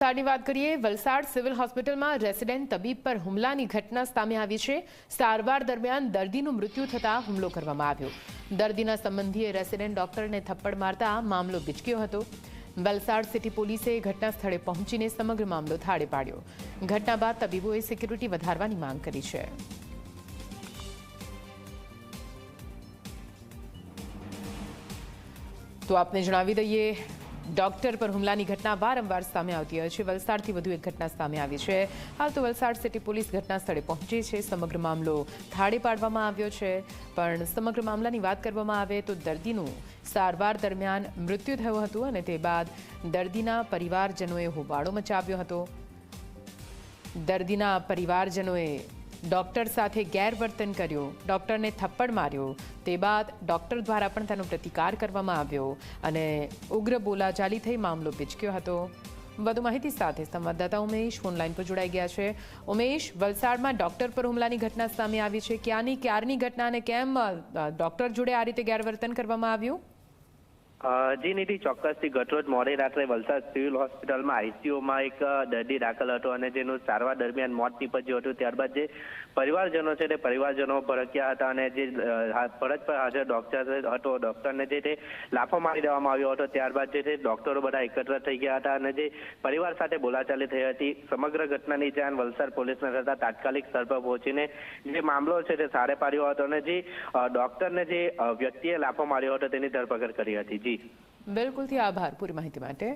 વલસાડની વાત કરીએ, વલસાડ સિવિલ હોસ્પિટલમાં રેસિડેન્ટ તબીબ પર હુમલાની ઘટના સામે આવી છે. સારવાર દરમિયાન દર્દીનું મૃત્યુ થતાં હુમલો કરવામાં આવ્યો. દર્દીના સંબંધીએ રેસિડેન્ટ ડોક્ટરને થપ્પડ મારતા મામલો બીચક્યો હતો. વલસાડ સિટી પોલીસે ઘટના સ્થળે પહોંચીને સમગ્ર મામલો થાળે પાડ્યો. ઘટના બાદ તબીબોએ સિક્યુરિટી વધારવાની માંગ કરી છે. તો આપને જણાવી દઈએ ડોક્ટર પર હુમલાની ઘટના વારંવાર સામે આવતી હોય છે. વલસાડથી વધુ એક ઘટના સામે આવી છે. હાલ તો વલસાડ સિટી પોલીસ ઘટના સ્થળે પહોંચી છે. સમગ્ર મામલો થાળે પાડવામાં આવ્યો છે. પણ સમગ્ર મામલાની વાત કરવામાં આવે તો દર્દીનું સારવાર દરમિયાન મૃત્યુ થયું હતું અને તે બાદ દર્દીના પરિવારજનોએ હોબાળો મચાવ્યો હતો. દર્દીના પરિવારજનોએ ડોક્ટર સાથે ગેરવર્તન કર્યું. ડોક્ટરને થપ્પડ માર્યો. તે બાદ ડોક્ટર દ્વારા પણ તેનો પ્રતિકાર કરવામાં આવ્યો અને ઉગ્ર બોલાચાલી થઈ મામલો બીચક્યો હતો. વધુ માહિતી સાથે સંવાદદાતા ઉમેશ ફોનલાઈન પર જોડાઈ ગયા છે. ઉમેશ, વલસાડમાં ડોક્ટર પર હુમલાની ઘટના સામે આવી છે. ક્યાંની, ક્યારની ઘટના અને કેમ ડૉક્ટર જોડે આ રીતે ગેરવર્તન કરવામાં આવ્યું? જી નિધિ, ચોક્કસથી ગતરોજ મોડી રાત્રે વલસાડ સિવિલ હોસ્પિટલમાં આઈસીયુમાં એક દર્દી દાખલ હતો અને જેનું સારવાર દરમિયાન મોત નીપજ્યું હતું. ત્યારબાદ જે પરિવારજનો છે તે પરિવારજનો ભડક્યા હતા અને જે ફરજ પર હાજર ડોક્ટર હતો. ડોક્ટરને જે તે લાફો મારી દેવામાં આવ્યો હતો. ત્યારબાદ જે તે ડોક્ટરો બધા એકત્ર થઈ ગયા હતા અને જે પરિવાર સાથે બોલાચાલી થઈ હતી. સમગ્ર ઘટનાની જાણ વલસાડ પોલીસને થતા તાત્કાલિક સ્થળ પર પહોંચીને જે મામલો છે તે સારે પાડ્યો હતો અને જે ડોક્ટરને જે વ્યક્તિએ લાફો માર્યો હતો તેની ધરપકડ કરી હતી. બિલકુલથી આભાર પૂરી માહિતી માટે.